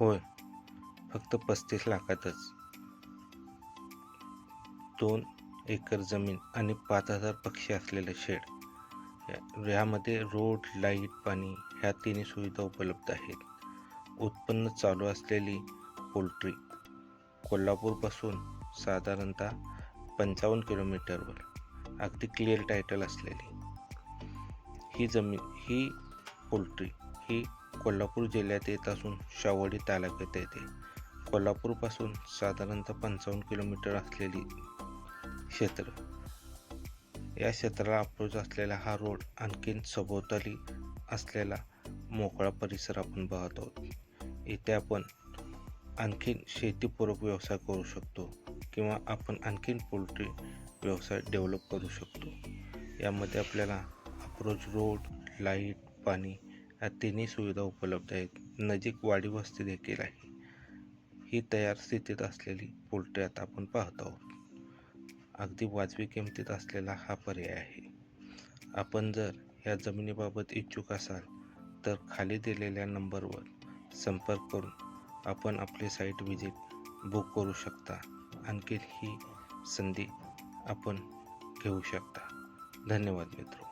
होय. फक्त पस्तीस लाखातच. दोन एकर जमीन आणि पाच हजार पक्षी असलेलं शेड. यामध्ये रोड लाइट पाणी ह्या तिन्ही सुविधा उपलब्ध आहेत. उत्पन्न चालू असलेली पोल्ट्री कोल्हापूरपासून साधारणतः पंचावन्न किलोमीटरवर. अगदी क्लिअर टायटल असलेली. ही जमीन ही पोल्ट्री ही कोल्हापूर जिल्ह्यात येत असून शावडी तालुक्यात येते. कोल्हापूरपासून साधारणतः पंचावन्न किलोमीटर असलेली क्षेत्र. या क्षेत्राला अप्रोच असलेला हा रोड आणखीन सभोवताली असलेला मोकळा परिसर आपण पाहत आहोत. इथे आपण आणखीन शेतीपूरक व्यवसाय करू शकतो किंवा आपण आणखीन पोल्ट्री व्यवसाय डेव्हलप करू शकतो. यामध्ये आपल्याला अप्रोच रोड लाइट पाणी या तिन्ही सुविधा उपलब्ध आहेत. नजीक वाडी वस्ती देखील आहे. ही तयार स्थितीत असलेली पोल्ट्री आता आपण पाहत आहोत. अगदी वाजवी किमतीत असलेला हा पर्याय आहे. आपण जर या जमिनीबाबत इच्छुक असाल तर खाली दिलेल्या नंबरवर संपर्क करून आपण आपली साईट व्हिजिट बुक करू शकता. आणखी ही संधी आपण घेऊ शकता. धन्यवाद मित्र.